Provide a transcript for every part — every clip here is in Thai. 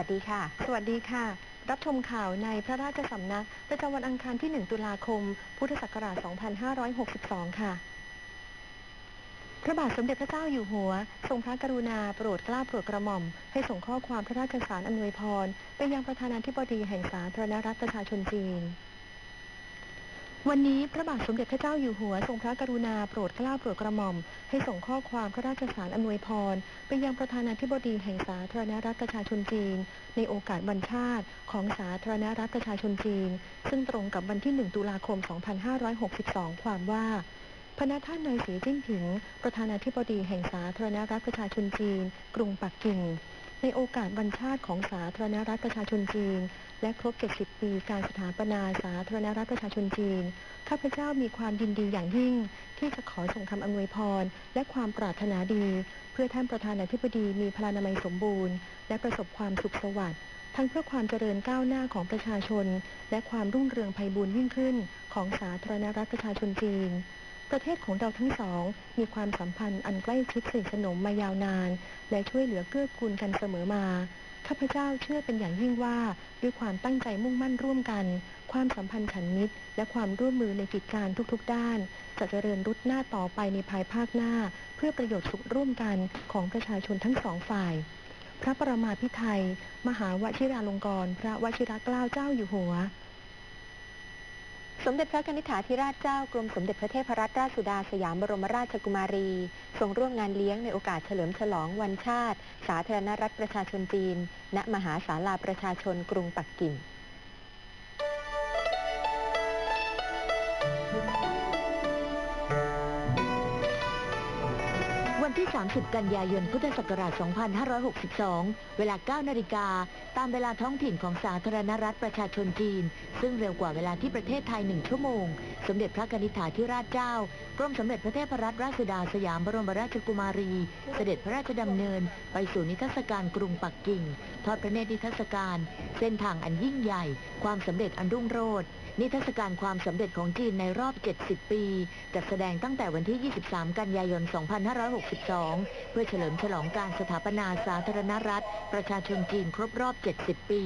สวัสดีค่ะ สวัสดีค่ะ รับชมข่าวในพระราชสำนัก ประจำวันอังคารที่ 1 ตุลาคม พุทธศักราช 2562 ค่ะ พระบาทสมเด็จพระเจ้าอยู่หัว ทรงพระกรุณาโปรดเกล้าโปรดกระหม่อม ให้ส่งข้อความพระราชสารอำนวยพร ไปยังประธานาธิบดีแห่งสาธารณรัฐประชาชนจีน วันนี้พระบาทสมเด็จพระเจ้าอยู่หัวทรงพระกรุณาโปรดเกล้าโปรดกระหม่อม ให้ส่งข้อความพระราชสารอำนวยพร ไปยังประธานาธิบดีแห่งสาธารณรัฐประชาชนจีน ในโอกาสวันชาติของสาธารณรัฐประชาชนจีน ซึ่งตรงกับวันที่ 1 ตุลาคม 2562 ความว่าพระนาท่านนายสีจิ้นผิง ประธานาธิบดีแห่งสาธารณรัฐประชาชนจีน กรุงปักกิ่ง ในโอกาสวันชาติของสาธารณรัฐประชาชนจีน และครบ 70 ปีการสถาปนาสาธารณรัฐประชาชนจีน ข้าพเจ้ามีความยินดีอย่างยิ่ง ที่จะขอส่งคำอำนวยพร และความปรารถนาดี เพื่อท่านประธานาธิบดีมีพลานามัยสมบูรณ์ และประสบความสุขสวัสดิ์ทั้งเพื่อความเจริญก้าวหน้าของประชาชน และความรุ่งเรืองไพบูรย์ยิ่งขึ้น ของสาธารณรัฐประชาชนจีน ประเทศของเราทั้งสอง มีความสัมพันธ์อันใกล้ชิดสนิทสนมมายาวนาน และช่วยเหลือเกื้อกูลกันเสมอมา ข้าพเจ้าเชื่อเป็นอย่างยิ่งว่า ด้วยความตั้งใจมุ่งมั่นร่วมกัน ความสัมพันธ์ฉันมิตร และความร่วมมือในกิจการทุกๆ ด้าน จะเจริญรุดหน้าต่อไปในภายภาคหน้า เพื่อประโยชน์สุขร่วมกันของประชาชนทั้งสองฝ่าย พระประมาพิไทยมหาวชิราลงกรณ์พระวชิรเกล้าเจ้าอยู่หัว สมเด็จพระนิธิถาธิราชเจ้ากรมสมเด็จพระเทพรัตนราชสุดาสยามบรมราชกุมารีทรงร่วมงานเลี้ยงในโอกาสเฉลิมฉลองวันชาติ สาธารณรัฐประชาชนจีน ณ มหาศาลาประชาชนกรุงปักกิ่ง 30 กันยายน พุทธศักราช 2562 เวลา 9 นาฬิกา ตามเวลาท้องถิ่นของสาธารณรัฐประชาชนจีน ซึ่งเร็วกว่าเวลาที่ประเทศไทย 1 ชั่วโมง สมเด็จพระกนิษฐาธิราชเจ้ากรมสมเด็จพระเทพรัตนราชสุดาสยามบรมราชกุมารี เสด็จพระราชดำเนิน ไปสู่นิทรรศการกรุงปักกิ่ง ทอดพระเนตรนิทรรศการ เส้นทางอันยิ่งใหญ่ ความสำเร็จอันรุ่งโรจน์นิทรรศการความสำเร็จของจีนในรอบ 70 ปี จัดแสดงตั้งแต่วันที่ 23 กันยายน 2562 เพื่อเฉลิมฉลองการสถาปนาสาธารณรัฐ ประชาชนจีนครบรอบ 70 ปี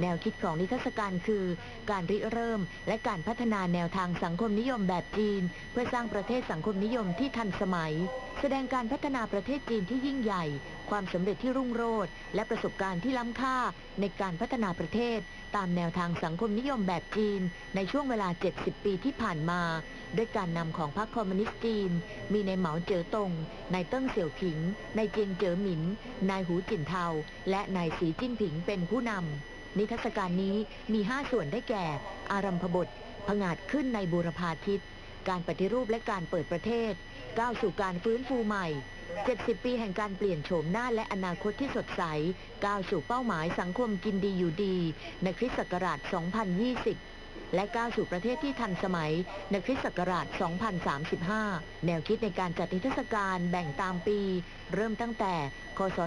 แนวคิดของนิทรรศการคือ การริเริ่ม และการพัฒนาแนวทางสังังคมนิยมแบบจีน เพื่อสร้างประเทศสังคมนิยมที่ทันสมัย แสดงการพัฒนาประเทศจีนที่ยิ่งใหญ่ ความสำเร็จที่รุ่งโรจน์และประสบการณ์ที่ล้ำค่าในการพัฒนาประเทศ ตามแนวทางสังคมนิยมแบบจีน ในช่วงเวลา 70 ปีที่ผ่านมา ด้วยการนำของพรรคคอมมิวนิสต์จีน มีในเหมาเจ๋อตงนายเติ้งเสี่ยวผิงนายเจียงเจ๋อหมินนายหูจินเทาและนายสีจิ้นผิงเป็นผู้นำนิทรรศการนี้มี 5 ส่วนได้แก่ อารัมพบท ผงาดขึ้นในบูรพาทิต การปฏิรูปและการเปิดประเทศ ก้าวสู่การฟื้นฟูใหม่ 70 ปีแห่งการเปลี่ยนโฉมหน้าและอนาคตที่สดใส ก้าวสู่เป้าหมายสังคมกินดีอยู่ดี ในคริสต์ศักราช 2020 และก้าวสู่ประเทศที่ทันสมัย ในคริสต์ศักราช 2035 แนวคิดในการจัดนิทรรศการแบ่งตามปี เริ่มตั้งแต่ คศ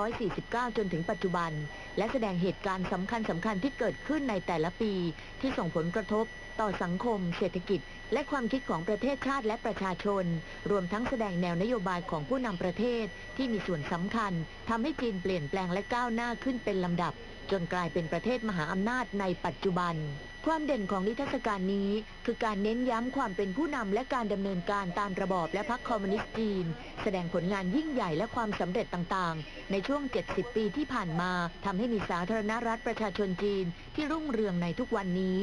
1949 จนถึงปัจจุบัน และแสดงเหตุการณ์สำคัญสำคัญที่เกิดขึ้นในแต่ละปี ที่ส่งผลกระทบต่อสังคม เศรษฐกิจ และความคิดของประเทศชาติและประชาชน รวมทั้งแสดงแนวนโยบายของผู้นำประเทศที่มีส่วนสำคัญทำให้จีนเปลี่ยนแปลงและก้าวหน้าขึ้นเป็นลำดับ จนกลายเป็นประเทศมหาอำนาจในปัจจุบัน ความเด่นของนิทรรศการนี้คือการเน้นย้ำความเป็นผู้นำและการดำเนินการตามระบอบและพรรคคอมมิวนิสต์จีน แสดงผลงานยิ่งใหญ่และความสำเร็จต่างๆ ในช่วง 70 ปีที่ผ่านมาทำให้มีสาธารณรัฐประชาชนจีนที่รุ่งเรืองในทุกวันนี้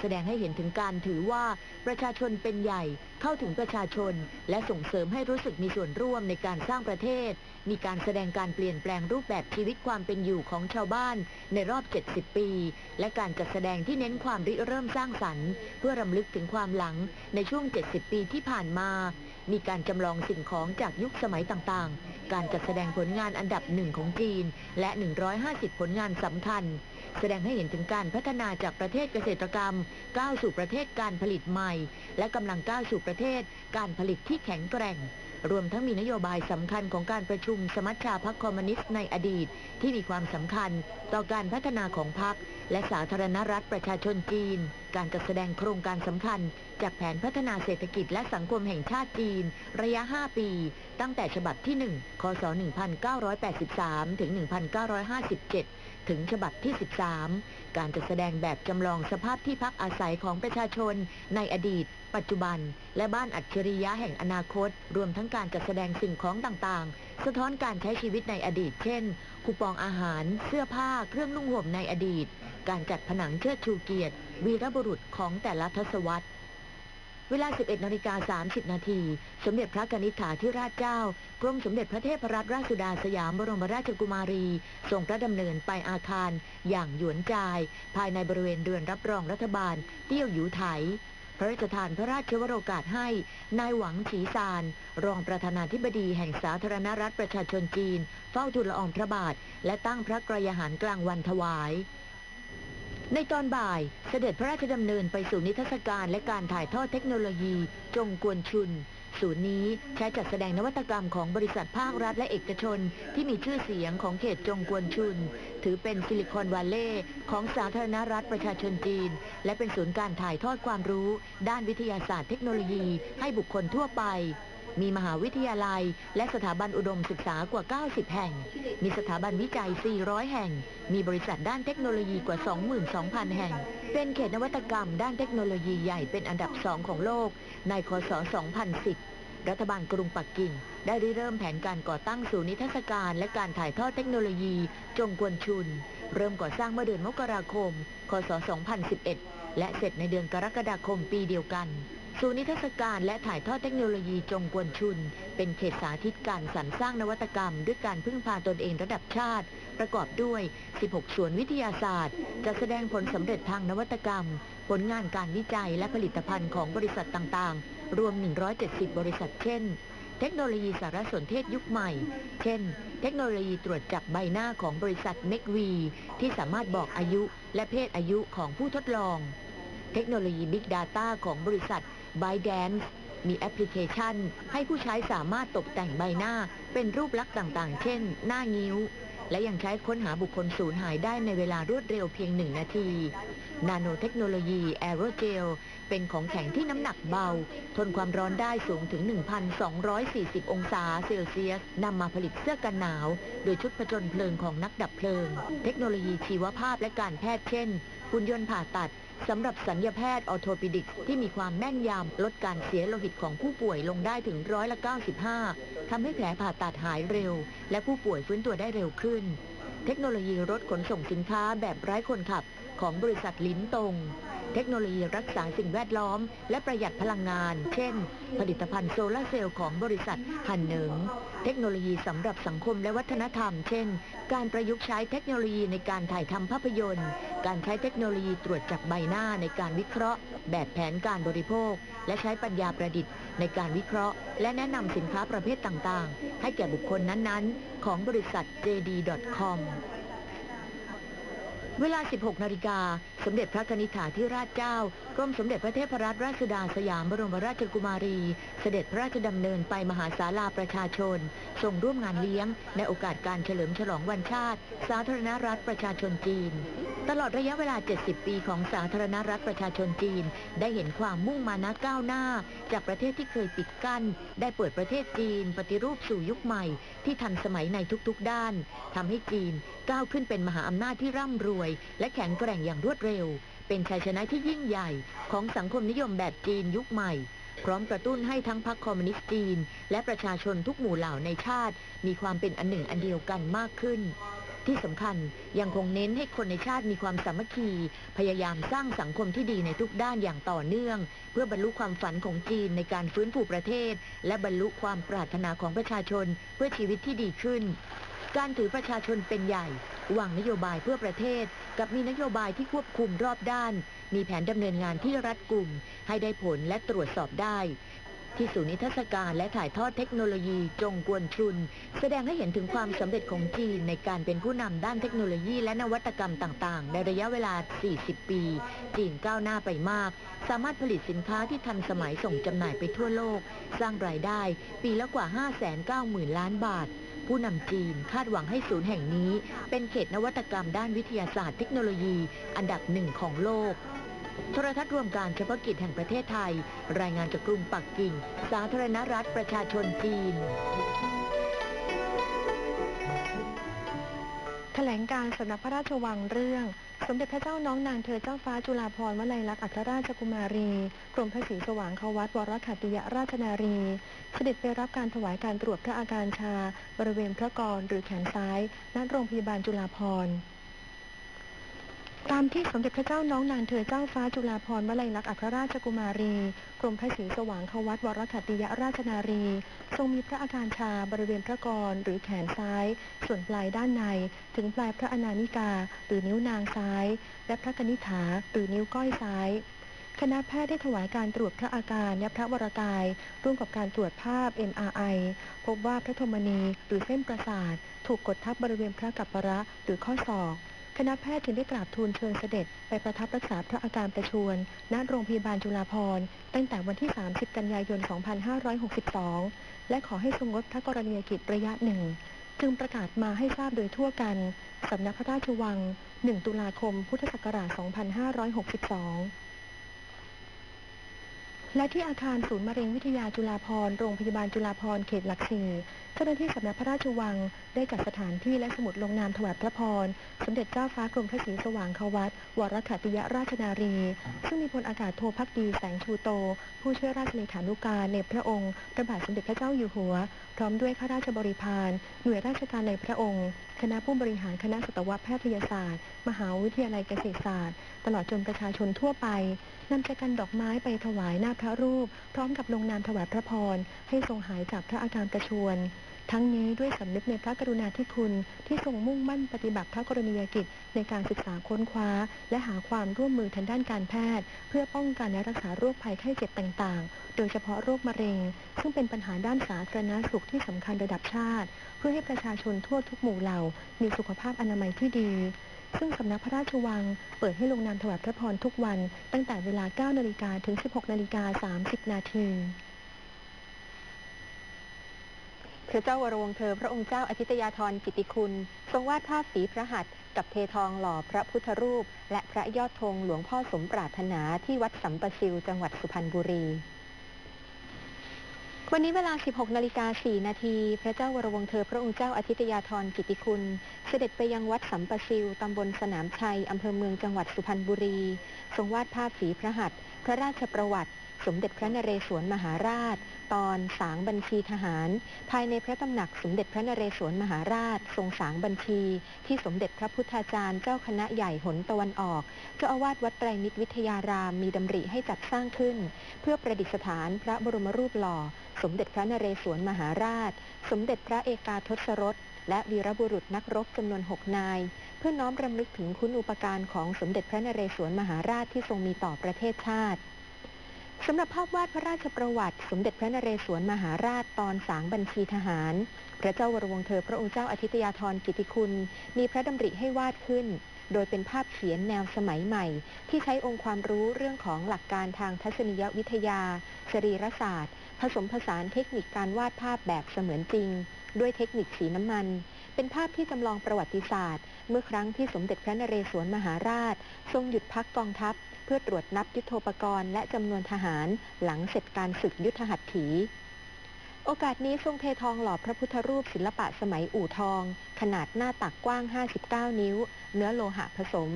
แสดงให้เห็นถึงการถือว่าประชาชนเป็นใหญ่เข้าถึงประชาชน และส่งเสริมให้รู้สึกมีส่วนร่วมในการสร้างประเทศ มีการแสดงการเปลี่ยนแปลงรูปแบบชีวิตความเป็นอยู่ของชาวบ้าน ในรอบ 70 ปี และการจัดแสดงที่เน้นความริเริ่มสร้างสรรค์ เพื่อรำลึกถึงความหลังในช่วง 70 ปีที่ผ่านมา มีการจำลองสิ่งของจากยุคสมัยต่างๆ การจัดแสดงผลงานอันดับหนึ่งของจีน และ 150 ผลงานสำคัญ แสดงให้เห็นถึงการพัฒนาจากประเทศเกษตรกรรม ก้าวสู่ประเทศการผลิตใหม่ และกำลังก้าวสู่ประเทศการผลิตที่แข็งแกร่ง รวมทั้งมีนโยบายสำคัญของการประชุมสมัชชาพรรคคอมมิวนิสต์ในอดีต ที่มีความสำคัญต่อการพัฒนาของพรรคและสาธารณรัฐประชาชนจีน การจัดแสดงโครงการสำคัญ จากแผนพัฒนาเศรษฐกิจและสังคมแห่งชาติจีน ระยะ 5 ปี ตั้งแต่ฉบับที่ 1 คศ 1983 ถึง 1957 ถึงฉบับที่ 13 การจัดแสดงแบบจำลองสภาพที่พักอาศัยของประชาชน ในอดีต ปัจจุบัน และบ้านอัจฉริยะแห่งอนาคต รวมทั้งการจัดแสดงสิ่งของต่างๆ สะท้อนการใช้ชีวิตในอดีต เช่น คูปองอาหาร เสื้อผ้า เครื่องนุ่งห่มในอดีต การจัดผนังเชิดชูเกียรติ วีรบุรุษของแต่ละทศวรรษ เวลา 11นาฬิกา30 นาที สมเด็จพระกนิษฐาธิราชเจ้า กรมสมเด็จพระเทพรัตนราชสุดาสยามบรมราชกุมารีทรงพระดำเนินไปอาคาร อย่างหยวนจาย ภายในบริเวณเรือนรับรองรัฐบาล เตี้ยวหยูไถ พระราชทานพระราชวโรกาสให้ นายหวังฉีซาน รองประธานาธิบดีแห่งสาธารณรัฐประชาชนจีน เฝ้าทูลละอองพระบาท และตั้งพระกรยาหารกลางวันถวาย ในตอนบ่ายเสด็จพระราชดำเนินไปสู่นิทรรศการและการถ่ายทอดเทคโนโลยี จงกวนชุน ศูนย์นี้ใช้จัดแสดงนวัตกรรมของบริษัทภาครัฐและเอกชน ที่มีชื่อเสียงของเขตจงกวนชุน ถือเป็นซิลิคอนวัลเลย์ของสาธารณรัฐประชาชนจีน และเป็นศูนย์การถ่ายทอดความรู้ ด้านวิทยาศาสตร์เทคโนโลยีให้บุคคลทั่วไป มีมหาวิทยาลัย และสถาบันอุดมศึกษากว่า 90 แห่ง มีสถาบันวิจัย 400 แห่ง มีบริษัทด้านเทคโนโลยีกว่า 22,000 แห่ง เป็นเขตนวัตกรรมด้านเทคโนโลยีใหญ่เป็นอันดับสองของโลก ในคศ 2010 รัฐบาลกรุงปักกิ่ง ได้ริเริ่มแผนการก่อตั้งศูนย์นิทรรศการและการถ่ายทอดเทคโนโลยี จงกวนชุน เริ่มก่อสร้างเมื่อเดือนมกราคม คศ 2011 และเสร็จในเดือนกรกฎาคมปีเดียวกัน ศูนย์นิทรรศการและถ่ายทอดเทคโนโลยีจงกวนชุน เป็นเขตสาธิตการสรรสร้างนวัตกรรม ด้วยการพึ่งพาตนเองระดับชาติ ประกอบด้วย 16 ส่วนวิทยาศาสตร์ จะแสดงผลสำเร็จทางนวัตกรรม ผลงานการวิจัยและผลิตภัณฑ์ของบริษัทต่างๆ รวม 170 บริษัทเช่น เทคโนโลยีสารสนเทศยุคใหม่ เช่น เทคโนโลยีตรวจจับใบหน้าของบริษัทเมกวีที่สามารถบอกอายุและเพศอายุของผู้ทดลอง เทคโนโลยี Big Data ของบริษัท b y d a n c e มีแอปพลิเคชัน ให้ผู้ใช้สามารถตกแต่งใบหน้าเป็นรูปลักษณ์ต่างๆ เช่น หน้างิ้ว และยังใช้ค้นหาบุคคลสูญหายได้ในเวลารวดเร็วเพียงหนึ่งนาที นาโนเทคโนโลยีแอโรเจลเป็นของแข็งที่น้ำหนักเบา ทนความร้อนได้สูงถึง 1,240 องศาเซลเซียสนำมาผลิตเสื้อกันหนาว โดยชุดผจญเพลิงของนักดับเพลิง เทคโนโลยีชีวภาพและการแพทย์เช่นหุ่นยนต์ผ่าตัด สำหรับสัญญาแพทย์ออโทปิดิกที่มีความแม่นยำลดการเสียโลหิตของผู้ป่วยลงได้ถึงร้อยละ 95 ทำให้แผลผ่าตัดหายเร็ว และผู้ป่วยฟื้นตัวได้เร็วขึ้น เทคโนโลยีรถขนส่งสินค้าแบบไร้คนขับ ของบริษัทลิ้นตรง เทคโนโลยีรักษาสิ่งแวดล้อม และประหยัดพลังงาน เช่น ผลิตภัณฑ์โซลาร์เซลล์ของบริษัทฮันเหนิง เทคโนโลยีสำหรับสังคมและวัฒนธรรม เช่น การประยุกต์ใช้เทคโนโลยีในการถ่ายทำภาพยนตร์ การใช้เทคโนโลยีตรวจจับใบหน้าในการวิเคราะห์ แบบแผนการบริโภค และใช้ปัญญาประดิษฐ์ ในการวิเคราะห์ และแนะนำสินค้าประเภทต่างๆ ให้แก่บุคคลนั้นๆ ของบริษัท JD.com เวลา 16 นาฬิกา สมเด็จพระนิษฐาธิราชเจ้า กรมสมเด็จพระเทพรัตนราชสุดาสยามบรมราชกุมารี เสด็จพระราชดำเนินไปมหาศาลาประชาชนทรงร่วมงานเลี้ยง ในโอกาสการเฉลิมฉลองวันชาติ สาธารณรัฐประชาชนจีน ตลอดระยะเวลา 70 ปีของสาธารณรัฐประชาชนจีน ได้เห็นความมุ่งมานะก้าวหน้า จากประเทศที่เคยปิดกั้น ได้เปิดประเทศจีน ปฏิรูปสู่ยุคใหม่ ที่ทันสมัยในทุกๆด้านทำให้จีนก้าวขึ้นเป็นมหาอำนาจที่ร่ำรวยและแข็งแกร่งอย่างรวดเร็ว เป็นชัยชนะที่ยิ่งใหญ่ของสังคมนิยมแบบจีนยุคใหม่ พร้อมกระตุ้นให้ทั้งพรรคคอมมิวนิสต์จีน และประชาชนทุกหมู่เหล่าในชาติ มีความเป็นอันหนึ่งอันเดียวกันมากขึ้น ที่สำคัญยังคงเน้นให้คนในชาติมีความสามัคคี พยายามสร้างสังคมที่ดีในทุกด้านอย่างต่อเนื่อง เพื่อบรรลุความฝันของจีนในการฟื้นฟูประเทศ และบรรลุความปรารถนาของประชาชนเพื่อชีวิตที่ดีขึ้น การถือประชาชนเป็นใหญ่วางนโยบายเพื่อประเทศ กับมีนโยบายที่ควบคุมรอบด้าน มีแผนดำเนินงานที่รัดกุม ให้ได้ผลและตรวจสอบได้ ที่ศูนย์นิทรรศการและถ่ายทอดเทคโนโลยีจงกวนชุน แสดงให้เห็นถึงความสำเร็จของจีนในการเป็นผู้นำด้านเทคโนโลยีและนวัตกรรมต่างๆ ในระยะเวลา 40 ปี จีนก้าวหน้าไปมาก สามารถผลิตสินค้าที่ทันสมัยส่งจำหน่ายไปทั่วโลก สร้างรายได้ปีละกว่า 590,000 ล้านบาท ผู้นำจีนคาดหวังให้ศูนย์แห่งนี้ เป็นเขตนวัตกรรมด้านวิทยาศาสตร์เทคโนโลยี อันดับหนึ่งของโลก โทรทัศน์รวมการเฉพาะกิจแห่งประเทศไทย รายงานจากกรุงปักกิ่ง สาธารณรัฐประชาชนจีนแถลงการสำนักพระราชวังเรื่อง สมเด็จพระเจ้าน้องนางเธอเจ้าฟ้าจุฬาภรณ์วลัยลักษณ์อัครราชกุมารี กรมพระศรีสว่างควัตวรขัตติยราชนารี เสด็จไปรับการถวายการตรวจพระอาการชา บริเวณพระกรหรือแขนซ้ายณโรงพยาบาลจุฬาภรณ์ ตามที่สมเด็จพระเจ้าน้องนางเธอเจ้าฟ้าจุฬาภรณ์วลัยลักษณ์อัครราชกุมารี กรมพระศรีสว่างควัตวรขัตติยราชนารี ทรงมีพระอาการชาบริเวณพระกรหรือแขนซ้าย ส่วนปลายด้านใน ถึงปลายพระอนานิกา หรือนิ้วนางซ้าย และพระกนิษฐาหรือนิ้วก้อยซ้ายคณะแพทย์ได้ถวายการตรวจพระอาการและพระวรกาย ร่วมกับการตรวจภาพ MRI พบว่าพระธมณีหรือเส้นประสาท ถูกกดทับบริเวณพระกัปปะระหรือข้อศอก คณะแพทย์จึงได้กราบทูลเชิญเสด็จ ไปประทับรักษาพระอาการประชวรณโรงพยาบาลจุฬาภรณ์ตั้งแต่วันที่ 30 กันยายน 2562 และขอให้ทรงงดพระกรณียกิจระยะหนึ่ง จึงประกาศมาให้ทราบโดยทั่วกัน สำนักพระราชวัง 1 ตุลาคม พุทธศักราช 2562 และที่อาคารศูนย์มะเร็งวิทยาจุฬาภรณ์โรงพยาบาลจุฬาภรณ์เขตหลักสี่เจ้าหน้าที่สำนักพระราชวัง ได้จัดสถานที่และสมุดลงนามถวายพระพร สมเด็จเจ้าฟ้ากรมพระศรีสว่างควัตวรขัตติยราชนารี ซึ่งมีพลอากาศโทพักดีแสงชูโต ผู้ช่วยราชเลขานุการในพระองค์พระบาทสมเด็จพระเจ้าอยู่หัว พร้อมด้วยข้าราชบริพารหน่วยราชการในพระองค์ คณะผู้บริหารคณะสัตวแพทยศาสตร์ มหาวิทยาลัยเกษตรศาสตร์ ตลอดจนประชาชนทั่วไปนำใจกันดอกไม้ไปถวายหน้าพระรูป พร้อมกับลงนามถวายพระพรให้ทรงหายจากพระอาการประชวน ทั้งนี้ด้วยสำนึกในพระกรุณาธิคุณที่ทรงมุ่งมั่นปฏิบัติพระกรณียกิจ ในการศึกษาค้นคว้า และหาความร่วมมือทางด้านการแพทย์ เพื่อป้องกันและรักษาโรคภัยไข้เจ็บต่างๆ โดยเฉพาะโรคมะเร็ง ซึ่งเป็นปัญหาด้านสาธารณสุขที่สำคัญระดับชาติ เพื่อให้ประชาชนทั่วทุกหมู่เหล่า มีสุขภาพอนามัยที่ดีซึ่งสำนักพระราชวังเปิดให้ลงนามถวายพระพรทุกวัน ตั้งแต่เวลา 9 นาฬิกาถึง 16 นาฬิกา 30 นาที พระเจ้าวรวงศ์เธอพระองค์เจ้าอาทิตยาธรกิติคุณ ทรงวาดภาพฝีพระหัตถ์กับเททองหล่อพระพุทธรูป และพระยอดธงหลวงพ่อสมปรารถนาที่วัดสัมปซิวจังหวัดสุพรรณบุรี วันนี้เวลา 16 นาฬิกา 4 นาที พระเจ้าวรวงศ์เธอพระองค์เจ้าอาทิตยาธรกิติคุณ เสด็จไปยังวัดสัมปซิวตำบลสนามชัยอำเภอเมืองจังหวัดสุพรรณบุรี ทรงวาดภาพฝีพระหัตถ์พระราชประวัติ สมเด็จพระนเรศวรมหาราช ตอนสางบัญชีทหาร ภายในพระตำหนักสมเด็จพระนเรศวรมหาราช ทรงสางบัญชี ที่สมเด็จพระพุทธาจารย์เจ้าคณะใหญ่หนตะวันออกเจ้าอาวาสวัดไตรมิตรวิทยารามมีดำริให้จัดสร้างขึ้น เพื่อประดิษฐานพระบรมรูปหล่อ สมเด็จพระนเรศวรมหาราช สมเด็จพระเอกาทศรสและวีรบุรุษนักรบจำนวนหกนาย เพื่อน้อมรำลึกถึงคุณูปการของสมเด็จพระนเรศวรมหาราชที่ทรงมีต่อประเทศชาติ สำหรับภาพวาดพระราชประวัติ สมเด็จพระนเรศวรมหาราชตอนสางบัญชีทหาร พระเจ้าวรวงเธอพระองค์เจ้าอาทิตยาธรกิติคุณ มีพระดำริให้วาดขึ้น โดยเป็นภาพเขียนแนวสมัยใหม่ ที่ใช้องค์ความรู้เรื่องของหลักการทางทัศนียวิทยา สรีรศาสตร์ ผสมผสานเทคนิคการวาดภาพแบบเสมือนจริง ด้วยเทคนิคสีน้ำมัน เป็นภาพที่จำลองประวัติศาสตร์ เมื่อครั้งที่สมเด็จพระนเรศวรมหาราช ทรงหยุดพักกองทัพ พื่อตรวจนับยุทโธปกรณ์และจำนวนทหารหลังเสร็จการศึกยุทธหัตถี โอกาสนี้ทรงเททองหล่อพระพุทธรูปศิลปะสมัยอู่ทอง ขนาดหน้าตักกว้าง 59 นิ้ว เนื้อโลหะผสม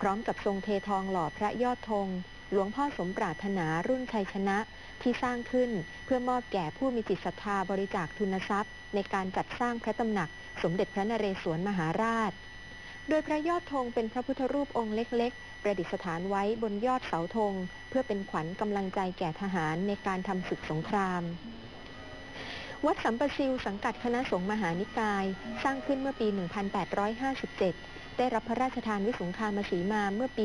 พร้อมกับทรงเททองหล่อพระยอดธงหลวงพ่อสมปรารถนารุ่นชัยชนะที่สร้างขึ้นเพื่อมอบแก่ผู้มีจิตศรัทธาบริจาคทุนทรัพย์ ในการจัดสร้างพระตำหนัก สมเด็จพระนเรศวรมหาราช โดยพระยอดธงเป็นพระพุทธรูปองค์เล็ก ประดิษฐานไว้บนยอดเสาธง เพื่อเป็นขวัญกำลังใจแก่ทหารในการทำศึกสงคราม วัดสัมปซิวสังกัดคณะสงฆ์มหานิกาย สร้างขึ้นเมื่อปี 1857 ได้รับพระราชทานวิสุงคามสีมาเมื่อปี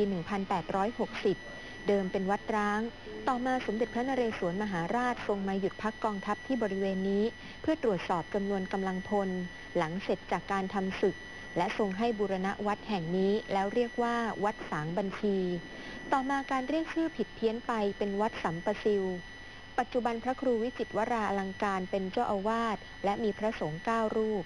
1860 เดิมเป็นวัดร้าง ต่อมาสมเด็จพระนเรศวรมหาราชทรงมาหยุดพักกองทัพที่บริเวณนี้ เพื่อตรวจสอบจำนวนกำลังพล หลังเสร็จจากการทำศึก และทรงให้บูรณะวัดแห่งนี้แล้วเรียกว่าวัดสางบัญชี ต่อมาการเรียกชื่อผิดเพี้ยนไปเป็นวัดสัมปซิวปัจจุบันพระครูวิจิตวราอลังการเป็นเจ้าอาวาสและมีพระสงฆ์เก้ารูป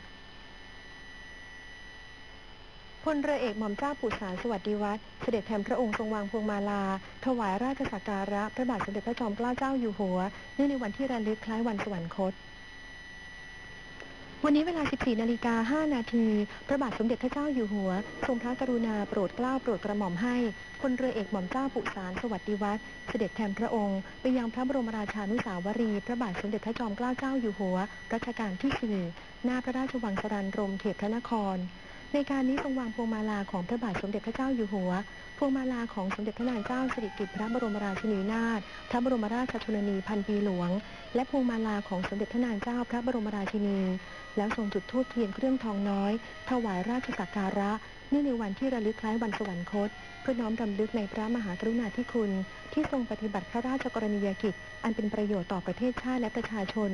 พลเรือเอกหม่อมเจ้าปุษาสวัสดิวัฒน์เสด็จแทนพระองค์ทรงวางพวงมาลา ถวายราชสักการะพระบาทสมเด็จพระจอมเกล้าเจ้าอยู่หัว เนื่องในวันที่ระลึกคล้ายวันสวรรคต วันนี้เวลา 14 นาฬิกา 5 นาที พระบาทสมเด็จพระเจ้าอยู่หัว ทรงพระกรุณาโปรดเกล้าโปรดกระหม่อมให้พลเรือเอกหม่อมเจ้าปุสารสวัสดิวัฒน์เสด็จแทนพระองค์ ไปยังพระบรมราชานุสาวรีย์พระบาทสมเด็จพระจอมเกล้าเจ้าอยู่หัว รัชกาลที่4หน้าพระราชวังสรันรมเขตพระนคร ในการนี้ทรงวางพวงมาลาของพระบาทสมเด็จพระเจ้าอยู่หัว พวงมาลาของสมเด็จพระนางเจ้าสิริกิติ์พระบรมราชินีนาถ พระบรมราชชนนีพันปีหลวง และพวงมาลาของสมเด็จพระนางเจ้าพระบรมราชินี แล้วทรงจุดธูปเทียนเครื่องทองน้อย ถวายราชสักการะ เนื่องในวันที่ระลึกคล้ายวันสวรรคต เพื่อน้อมรำลึกในพระมหากรุณาธิคุณ ที่ทรงปฏิบัติพระราชกรณียกิจ อันเป็นประโยชน์ต่อประเทศชาติและประชาชน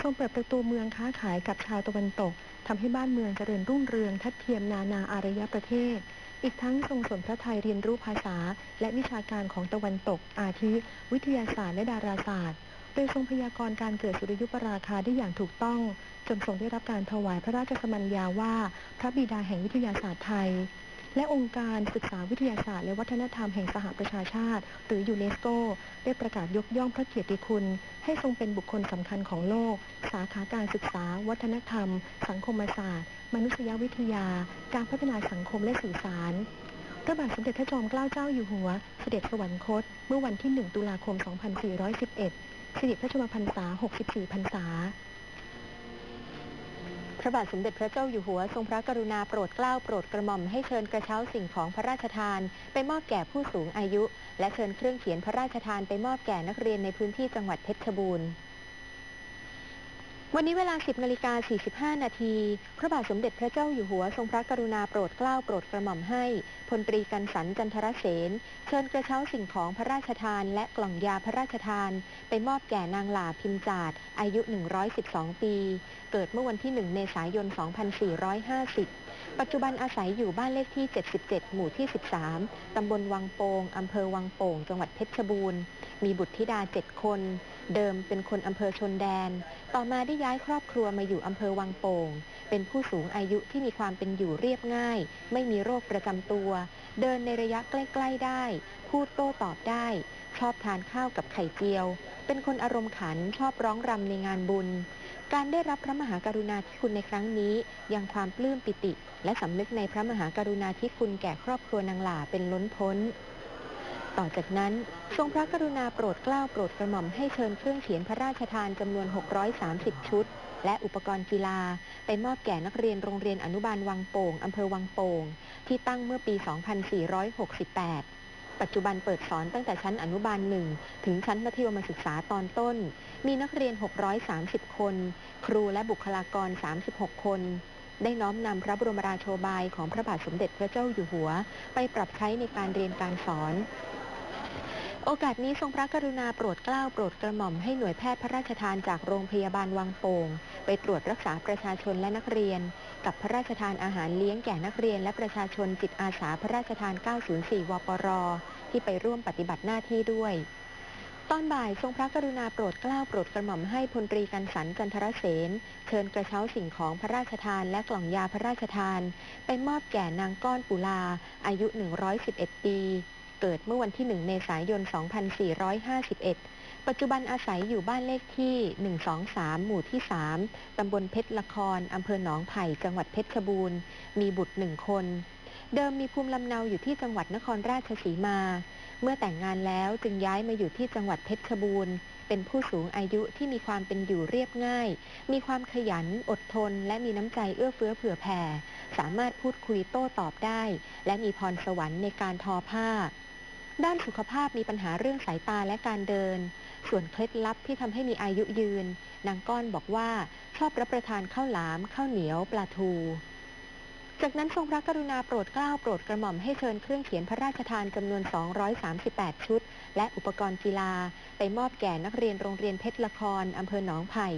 ทรงเปิดประตูเมืองค้าขายกับชาวตะวันตก ทำให้บ้านเมืองเจริญรุ่งเรืองทัดเทียมนานาอารยประเทศ อีกทั้งทรงสนพระไทยเรียนรู้ภาษา และวิชาการของตะวันตก อาทิ วิทยาศาสตร์และดาราศาสตร์ โดยทรงพยากรณ์การเกิดสุริยุปราคาได้อย่างถูกต้อง จนทรงได้รับการถวายพระราชสมัญญาว่า พระบิดาแห่งวิทยาศาสตร์ไทย และองค์การศึกษาวิทยาศาสตร์ และวัฒนธรรมแห่งสหประชาชาติ หรือยูเนสโก ได้ประกาศยกย่องพระเกียรติคุณ ให้ทรงเป็นบุคคลสำคัญของโลก สาขาการศึกษา วัฒนธรรม สังคมศาสตร์ มนุษยวิทยา การพัฒนาสังคมและสื่อสารพระบาทสมเด็จพระจอมเกล้าเจ้าอยู่หัว เสด็จสวรรคต เมื่อวันที่ 1 ตุลาคม 2411สิริพระชนมพรรษา 64 พรรษา พระบาทสมเด็จพระเจ้าอยู่หัวทรงพระกรุณาโปรดเกล้าโปรดกระหม่อมให้เชิญกระเช้าสิ่งของพระราชทาน ไปมอบแก่ผู้สูงอายุ และเชิญเครื่องเขียนพระราชทานไปมอบแก่นักเรียนในพื้นที่จังหวัดเพชรบูรณ์ วันนี้เวลา 10นาฬิกา45 นาที พระบาทสมเด็จพระเจ้าอยู่หัวทรงพระกรุณาโปรดเกล้าโปรดกระหม่อมให้ พลตรีกันสันจันทรเสน เชิญกระเช้าสิ่งของพระราชทาน และกล่องยาพระราชทาน ไปมอบแก่นางหลาพิมจาดอายุ 112 ปี เกิดเมื่อวันที่ 1 เมษายน 2450 ปัจจุบันอาศัยอยู่บ้านเลขที่ 77 หมู่ที่ 13 ตำบลวังโปงอำเภอวังโป่ง จังหวัดเพชรบูรณ์ มีบุตรธิดา 7 คน เดิมเป็นคนอำเภอชนแดน ต่อมาได้ย้ายครอบครัวมาอยู่อำเภอวังโป่ง เป็นผู้สูงอายุที่มีความเป็นอยู่เรียบง่าย ไม่มีโรคประจำตัว เดินในระยะใกล้ ๆได้ พูดโต้ตอบได้ ชอบทานข้าวกับไข่เจียว เป็นคนอารมณ์ขันชอบร้องรำในงานบุญ การได้รับพระมหากรุณาธิคุณในครั้งนี้ ยังความปลื้มปิติ และสำนึกในพระมหากรุณาธิคุณแก่ครอบครัวนางหลาเป็นล้นพ้น ต่อจากนั้น ทรงพระกรุณาโปรดเกล้าโปรดกระหม่อมให้เชิญเครื่องเขียนพระราชทานจำนวน 630 ชุด และอุปกรณ์กีฬา ไปมอบแก่นักเรียนโรงเรียนอนุบาลวังโป่งอำเภอวังโป่ง ที่ตั้งเมื่อปี 2468 ปัจจุบันเปิดสอนตั้งแต่ชั้นอนุบาลหนึ่งถึงชั้นมัธยมศึกษาตอนต้น มีนักเรียน 630 คน ครูและบุคลากร 36 คน ได้น้อมนำพระบรมราโชบายของพระบาทสมเด็จพระเจ้าอยู่หัว ไปปรับใช้ในการเรียนการสอนโอกาสนี้ทรงพระกรุณาโปรดเกล้าโปรดกระหม่อมให้หน่วยแพทย์พระราชทานจากโรงพยาบาลวังโป่ง ไปตรวจรักษาประชาชนและนักเรียน กับพระราชทานอาหารเลี้ยงแก่นักเรียน และประชาชนจิตอาสาพระราชทาน 904 วปร ที่ไปร่วมปฏิบัติหน้าที่ด้วยตอนบ่ายทรงพระกรุณาโปรดเกล้าโปรดกระหม่อมให้พลตรีกันสันจันทรเสนเชิญกระเช้าสิ่งของพระราชทานและกล่องยาพระราชทาน ไปมอบแก่นางก้อนปุลา อายุ 111 ปี เกิดเมื่อวันที่ 1 เมษายน 2451 ปัจจุบันอาศัยอยู่บ้านเลขที่ 123 หมู่ที่ 3 ตำบลเพชรละคร อำเภอหนองไผ่ จังหวัดเพชรบูรณ์ มีบุตรหนึ่งคน เดิมมีภูมิลำเนาอยู่ที่จังหวัดนครราชสีมา เมื่อแต่งงานแล้วจึงย้ายมาอยู่ที่จังหวัดเพชรบูรณ์ เป็นผู้สูงอายุที่มีความเป็นอยู่เรียบง่าย มีความขยัน อดทน และมีน้ำใจเอื้อเฟื้อเผื่อแผ่ สามารถพูดคุยโต้ตอบได้ และมีพรสวรรค์ในการทอผ้าด้านสุขภาพมีปัญหาเรื่องสายตาและการเดิน ส่วนเคล็ดลับที่ทำให้มีอายุยืน นางก้อนบอกว่าชอบรับประทานข้าวหลามข้าวเหนียวปลาทู จากนั้นทรงพระกรุณาโปรดเกล้าโปรดกระหม่อมให้เชิญเครื่องเขียนพระราชทานจำนวน 238 ชุด และอุปกรณ์กีฬา ไปมอบแก่นักเรียนโรงเรียนเพชรละครอำเภอหนองไผ่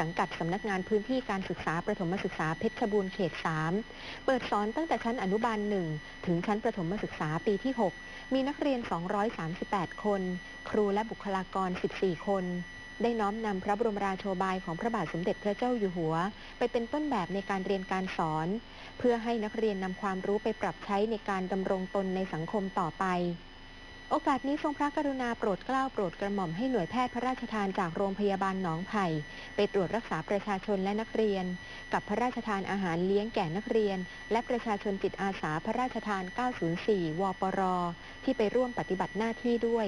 สังกัดสำนักงานพื้นที่การศึกษาประถมศึกษาเพชรบูรณ์เขต 3 เปิดสอนตั้งแต่ชั้นอนุบาล 1 ถึงชั้นประถมศึกษาปีที่ 6 มีนักเรียน 238 คน ครูและบุคลากร 14 คน ได้น้อมนำพระบรมราโชบายของพระบาทสมเด็จพระเจ้าอยู่หัว ไปเป็นต้นแบบในการเรียนการสอน เพื่อให้นักเรียนนำความรู้ไปปรับใช้ในการดำรงตนในสังคมต่อไป โอกาสนี้ทรงพระกรุณาโปรดเกล้าโปรดกระหม่อมให้หน่วยแพทย์พระราชทานจากโรงพยาบาลหนองไผ่ไปตรวจรักษาประชาชนและนักเรียน กับพระราชทานอาหารเลี้ยงแก่นักเรียน และประชาชนจิตอาสาพระราชทาน 904 วปร ที่ไปร่วมปฏิบัติหน้าที่ด้วย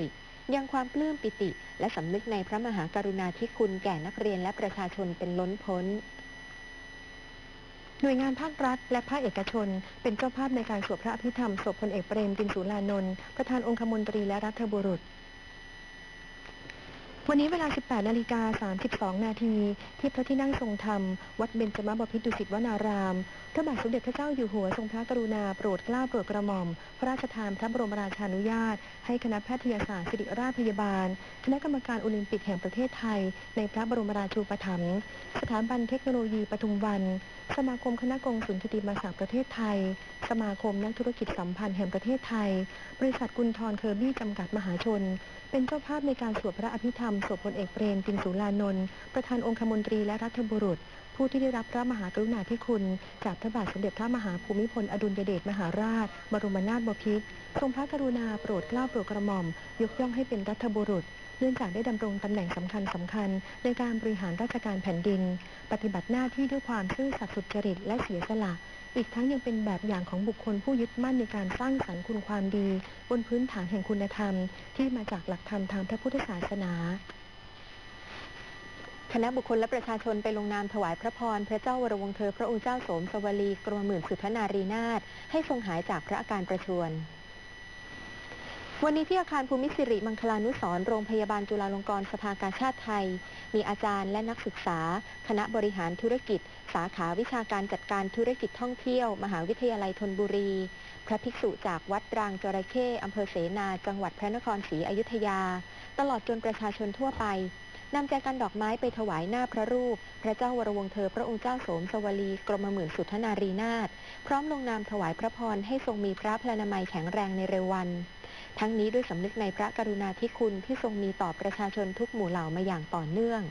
ยังความปลื้มปิติ และสำนึกในพระมหากรุณาธิคุณแก่นักเรียนและประชาชนเป็นล้นพ้น หน่วยงานภาครัฐ และภาคเอกชน เป็นเจ้าภาพในการสวดพระอภิธรรมศพพลเอกเปรมตินสุรานนท์ประธานองคมนตรีและรัฐบุรุษ วันนี้เวลา 18 นาฬิกา 32 นาที ที่พระที่นั่งทรงธรรม วัดเบญจมบพิตรดุสิตวนาราม พระบาทสมเด็จพระเจ้าอยู่หัวทรงพระกรุณาโปรดเกล้าโปรดกระหม่อม พระราชทานพระบรมราชานุญาต ให้คณะแพทยศาสตร์ศิริราชพยาบาล คณะกรรมการโอลิมปิกแห่งประเทศไทย ในพระบรมราชูปถัมภ์ สถาบันเทคโนโลยีปทุมวัน สมาคมคณะกงสุลกิติมาศักประเทศไทย สมาคมนักธุรกิจสัมพันธ์แห่งประเทศไทย บริษัทกุลทรเคอร์บี้จำกัดมหาชน เป็นเจ้าภาพในการสวดพระอภิธรรมศพพลเอกเปรมตินสุรานนท์ประธานองคมนตรีและรัฐบุรุษ ผู้ที่ได้รับพระมหากรุณาธิคุณ จากพระบาทสมเด็จพระมหาภูมิพลอดุลยเดชมหาราช บรมนาถบพิตรทรงพระกรุณาโปรดเกล้าโปรดกระหม่อม ยกย่องให้เป็นรัฐบุรุษ เนื่องจากได้ดำรงตำแหน่งสำคัญสำคัญ ในการบริหารราชการแผ่นดิน ปฏิบัติหน้าที่ด้วยความซื่อสัตย์สุจริตและเสียสละ อีกทั้งยังเป็นแบบอย่างของบุคคลผู้ยึดมั่นในการสร้างสรรค์คุณความดี บนพื้นฐานแห่งคุณธรรม ที่มาจากหลักธรรมทางพระพุทธศาสนาคณะบุคคลและประชาชนไปลงนามถวายพระพร พระเจ้าวรวงศ์เธอ พระองค์เจ้าโสมสวลีกรมหมื่นสุทนารีนาถให้ทรงหายจากพระอาการประชวร วันนี้ที่อาคารภูมิสิริมังคลานุสร์โรงพยาบาลจุฬาลงกรณ์สภากาชาติไทย มีอาจารย์และนักศึกษา คณะบริหารธุรกิจ สาขาวิชาการจัดการธุรกิจท่องเที่ยว มหาวิทยาลัยธนบุรี พระภิกษุจากวัดรางจระเข้อำเภอเสนา จังหวัดพระนครศรีอยุธยา ตลอดจนประชาชนทั่วไปนำใจกันดอกไม้ไปถวายหน้าพระรูป พระเจ้าวรวงเธอพระองค์เจ้าโสมสวลีกรมหมื่นสุทนารีนาถพร้อมลงนามถวายพระพรให้ทรงมีพระพลานามัยแข็งแรงในเร็ววัน ทั้งนี้ด้วยสำนึกในพระกรุณาธิคุณที่ทรงมีต่อประชาชนทุกหมู่เหล่ามาอย่างต่อเนื่อง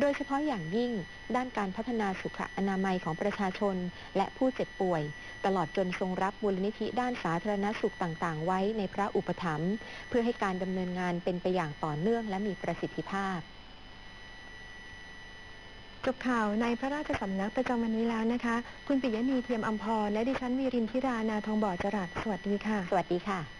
โดยเฉพาะอย่างยิ่งด้านการพัฒนาสุขอนามัยของประชาชน และผู้เจ็บป่วย ตลอดจนทรงรับมูลนิธิด้านสาธารณสุขต่างๆ ไว้ในพระอุปถัมภ์เพื่อให้การดำเนินงานเป็นไปอย่างต่อเนื่องและมีประสิทธิภาพจบข่าวในพระราชสำนักประจำวันนี้แล้วนะคะ คุณปิยะนีเทียมอัมพรและดิฉันวีรินทิรานาทองบ่อจรัสสวัสดีค่ะ สวัสดีค่ะ